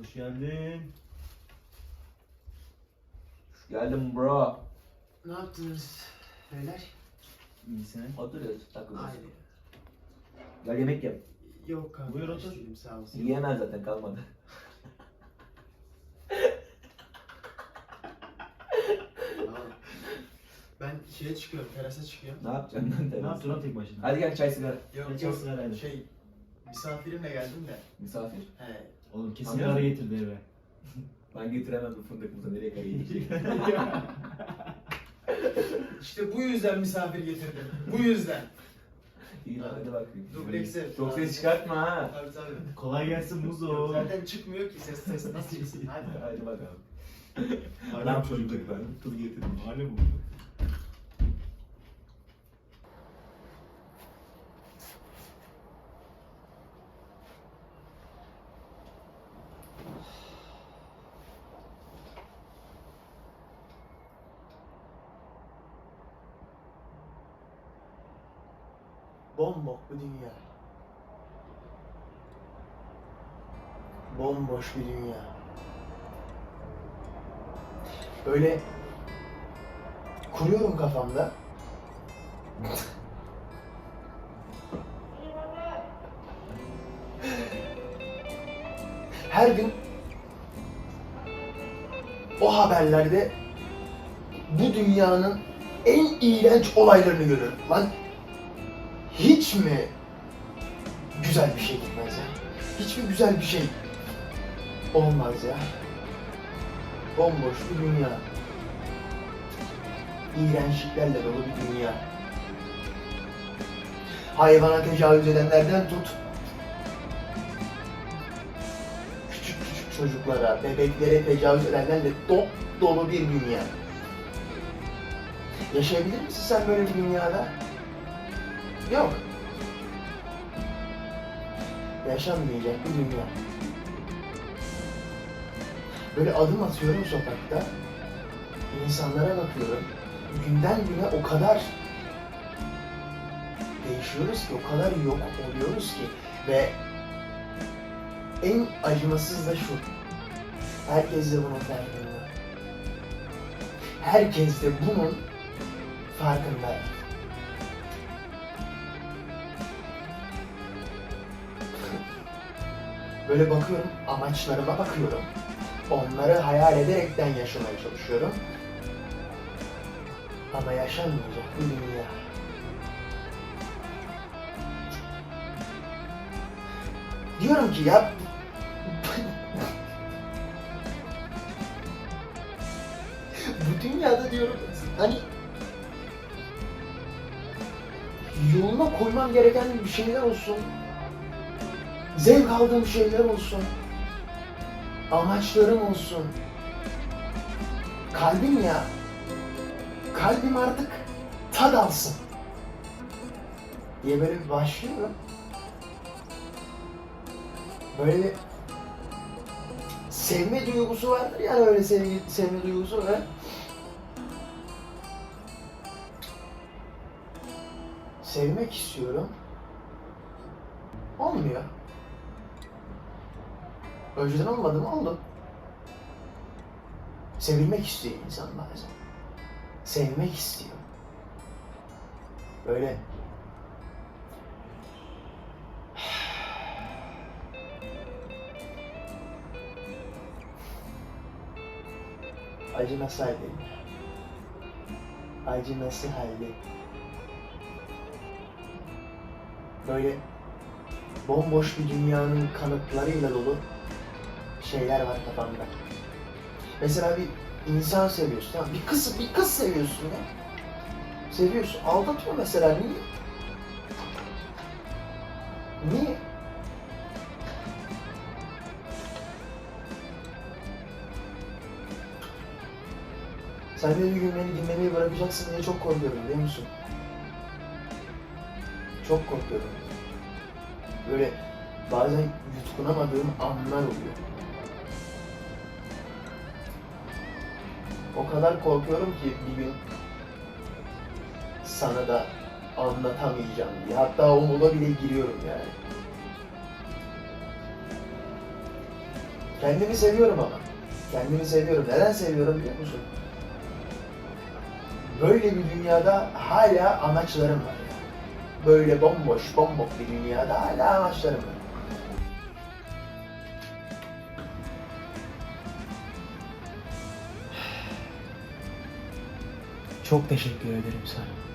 Hoş geldin. Geldim bro. Ne yaptınız beyler? İyi sen. Oturuyoruz takılıyoruz. Aynı. Gel yemek yap. Yok kanka. Buyur otur. değilim, sağ olasın. Yiyemez zaten kalmadı. Ben şeye çıkıyorum, terasa çıkıyorum. Ne yapacaksın lan Ne terasta? yaptın lan tek başına? Hadi gel çay sigara. Yok Geç yok, sigara hadi. şey, misafirimle geldim de. Misafir. He. Oğlum kesin ara mı? getirdi eve. Ben getiremem bu fındıkımıza nereye kadar yiyecek? İşte bu yüzden misafir getirdim. Bu yüzden. İyi lan hadi bakayım. Dublekse. Çok ses çıkartma ha. Tabii tabii. Kolay gelsin Muzo. zaten çıkmıyor ki ses ses nasıl çıksın? Hadi. Hadi bakalım. Hala Adam çocuk çocuk ben. Tuz getirdim. Mahalle bu. Bombok bu dünya. Bomboş bir dünya. Böyle kuruyorum kafamda. Her gün o haberlerde bu dünyanın en iğrenç olaylarını görüyorum. Lan hiç mi güzel bir şey gitmez ya? Hiç mi güzel bir şey olmaz ya? Bomboş bir dünya. İğrençliklerle dolu bir dünya. Hayvana tecavüz edenlerden tut. Küçük küçük çocuklara, bebeklere tecavüz edenlerle dop dolu bir dünya. Yaşayabilir misin sen böyle bir dünyada? Yok. Yaşanmayacak bir dünya. Böyle adım atıyorum sokakta. insanlara bakıyorum. Günden güne o kadar değişiyoruz ki, o kadar yok oluyoruz ki. Ve en acımasız da şu. Herkes de bunun farkında. Herkes de bunun farkında. Böyle bakıyorum, amaçlarıma bakıyorum. Onları hayal ederekten yaşamaya çalışıyorum. Ama yaşanmayacak bu dünya. Diyorum ki ya... bu dünyada diyorum hani yoluna koymam gereken bir şeyler olsun. Zevk aldığım şeyler olsun. Amaçlarım olsun. Kalbim ya. Kalbim artık tad alsın. Diye böyle bir başlıyorum. Böyle sevme duygusu vardır yani öyle sevgi, sevme duygusu ve sevmek istiyorum. Olmuyor. Önceden olmadı mı? Oldu. Sevilmek istiyor insan bazen. Sevmek istiyor. Böyle Acı nasıl halledin? Acı nasıl halledin? Böyle bomboş bir dünyanın kanıtlarıyla dolu şeyler var kafamda. Mesela bir insan seviyorsun, tamam bir kız bir kız seviyorsun ya. Seviyorsun, aldatıyor mesela niye? Niye? Sen bir gün beni dinlemeyi bırakacaksın diye çok korkuyorum biliyor musun? Çok korkuyorum. Böyle bazen yutkunamadığım anlar oluyor. O kadar korkuyorum ki bir gün sana da anlatamayacağım diye. Hatta o moda bile giriyorum yani. Kendimi seviyorum ama. Kendimi seviyorum. Neden seviyorum biliyor musun? Böyle bir dünyada hala amaçlarım var. Böyle bomboş, bombok bir dünyada hala amaçlarım var. Çok teşekkür ederim sana.